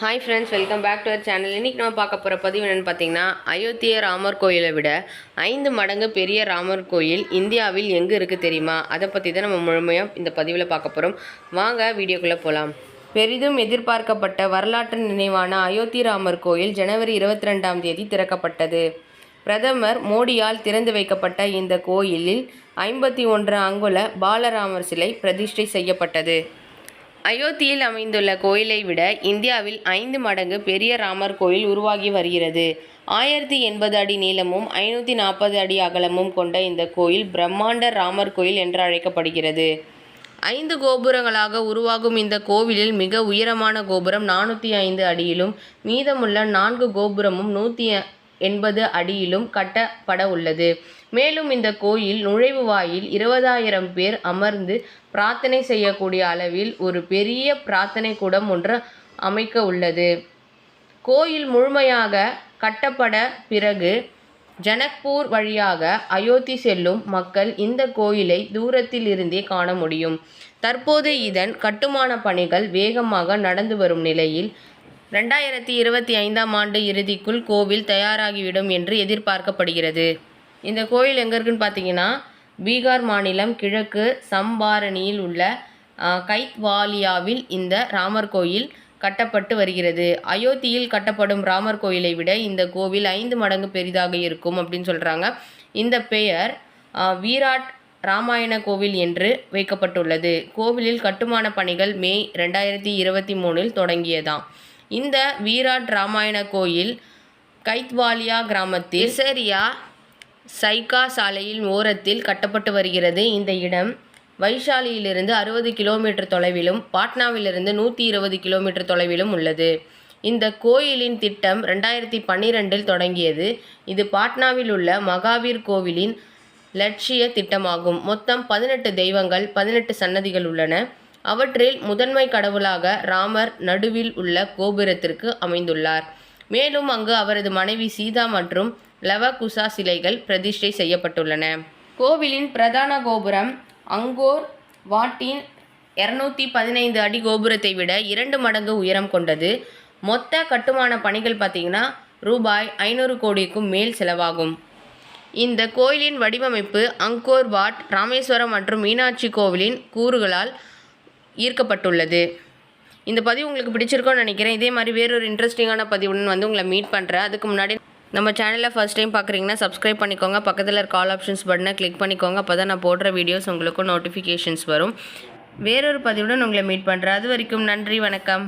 Hi friends welcome back to our channel இன்றைக்கி நம்ம பார்க்க போகிற பதிவு என்னென்னு பார்த்தீங்கன்னா அயோத்திய ராமர் கோயிலை விட ஐந்து மடங்கு பெரிய ராமர் கோயில் இந்தியாவில் எங்கே இருக்குது தெரியுமா? அதை பற்றி தான் நம்ம முழுமையாக இந்த பதிவில் பார்க்க போகிறோம் வாங்க வீடியோக்குள்ளே போகலாம் பெரிதும் எதிர்பார்க்கப்பட்ட வரலாற்று நினைவான அயோத்தி ராமர் கோயில் ஜனவரி இருபத்தி ரெண்டாம் தேதி திறக்கப்பட்டது. பிரதமர் மோடியால் திறந்து வைக்கப்பட்ட இந்த கோயிலில் ஐம்பத்தி ஒன்று அங்குல பாலராமர் சிலை பிரதிஷ்டை செய்யப்பட்டது. அயோத்தியில் அமைந்துள்ள கோயிலை விட இந்தியாவில் ஐந்து மடங்கு பெரிய ராமர் கோயில் உருவாகி வருகிறது. ஆயிரத்தி எண்பது அடி நீளமும் ஐநூற்றி நாற்பது அடி அகலமும் கொண்ட இந்த கோயில் பிரம்மாண்ட ராமர் கோயில் என்று அழைக்கப்படுகிறது. ஐந்து கோபுரங்களாக உருவாகும் இந்த கோவிலில் மிக உயரமான கோபுரம் நானூற்றி ஐந்து அடியிலும் மீதமுள்ள நான்கு கோபுரமும் நூற்றி எண்பது அடியிலும் கட்டப்பட உள்ளது. மேலும் இந்த கோயில் நுழைவு வாயில் இருபதாயிரம் பேர் அமர்ந்து பிரார்த்தனை செய்யக்கூடிய அளவில் ஒரு பெரிய பிரார்த்தனை கூடம் ஒன்று அமைக்க உள்ளது. கோயில் முழுமையாக கட்டப்பட பிறகு ஜனக்பூர் வழியாக அயோத்தி செல்லும் மக்கள் இந்த கோயிலை தூரத்தில் இருந்தே காண முடியும். தற்போது இதன் கட்டுமான பணிகள் வேகமாக நடந்து வரும் நிலையில் ரெண்டாயிரத்தி இருபத்தி ஐந்தாம் ஆண்டு இறுதிக்குள் கோவில் தயாராகிவிடும் என்று எதிர்பார்க்கப்படுகிறது. இந்த கோயில் எங்கே இருக்குன்னு பார்த்தீங்கன்னா பீகார் மாநிலம் கிழக்கு சம்பாரணியில் உள்ள கைத்வாலியாவில் இந்த ராமர் கோயில் கட்டப்பட்டு வருகிறது. அயோத்தியில் கட்டப்படும் ராமர் கோயிலை விட இந்த கோவில் ஐந்து மடங்கு பெரிதாக இருக்கும் அப்படின்னு சொல்கிறாங்க இந்த பெயர் வீராட் ராமாயண கோவில் என்று வைக்கப்பட்டுள்ளது. கோவிலில் கட்டுமான பணிகள் மே ரெண்டாயிரத்தி இருபத்தி மூணில் தொடங்கியதாம். இந்த வீராட் ராமாயண கோயில் கைத்வாலியா கிராமத்தில் செரியா சைகா சாலையின் ஓரத்தில் கட்டப்பட்டு வருகிறது. இந்த இடம் வைஷாலியிலிருந்து அறுபது கிலோமீட்டர் தொலைவிலும் பாட்னாவிலிருந்து நூற்றி இருபது கிலோமீட்டர் தொலைவிலும் உள்ளது. இந்த கோயிலின் திட்டம் ரெண்டாயிரத்தி பன்னிரெண்டில் தொடங்கியது. இது பாட்னாவில் உள்ள மகாவீர் கோவிலின் லட்சிய திட்டமாகும். மொத்தம் பதினெட்டு தெய்வங்கள் பதினெட்டு சன்னதிகள் உள்ளன. அவற்றில் முதன்மை கடவுளாக ராமர் நடுவில் உள்ள கோபுரத்திற்கு அமைந்துள்ளார். மேலும் அங்கு அவரது மனைவி சீதா மற்றும் லவகுசா சிலைகள் பிரதிஷ்டை செய்யப்பட்டுள்ளன. கோவிலின் பிரதான கோபுரம் அங்கோர் வாட்டின் இரநூத்தி பதினைந்து அடி கோபுரத்தை விட இரண்டு மடங்கு உயரம் கொண்டது. மொத்த கட்டுமான பணிகள் பார்த்தீங்கன்னா ரூபாய் ஐநூறு கோடிக்கும் மேல் செலவாகும். இந்த கோயிலின் வடிவமைப்பு அங்கோர் வாட் ராமேஸ்வரம் மற்றும் மீனாட்சி கோவிலின் கூறுகளால் ஈர்க்கப்பட்டுள்ளது. இந்த பதிவு உங்களுக்கு பிடிச்சிருக்கோன்னு நினைக்கிறேன். இதே மாதிரி வேறொரு இன்ட்ரெஸ்டிங்கான பதிவுடன் வந்து உங்களை மீட் பண்ணுறேன் அதுக்கு முன்னாடி நம்ம சேனலில் ஃபஸ்ட் டைம் பார்க்குறீங்கன்னா சப்ஸ்கிரைப் பண்ணிக்கோங்க. பக்கத்தில் இருக்க ஆல் ஆப்ஷன்ஸ் பட்டனை கிளிக் பண்ணிக்கோங்க. அப்போ தான் நான் போடுற வீடியோஸ் உங்களுக்கு நோட்டிஃபிகேஷன்ஸ் வரும். வேறொரு பதிவுடன் உங்களை மீட் பண்ணுறேன் அது வரைக்கும் நன்றி வணக்கம்.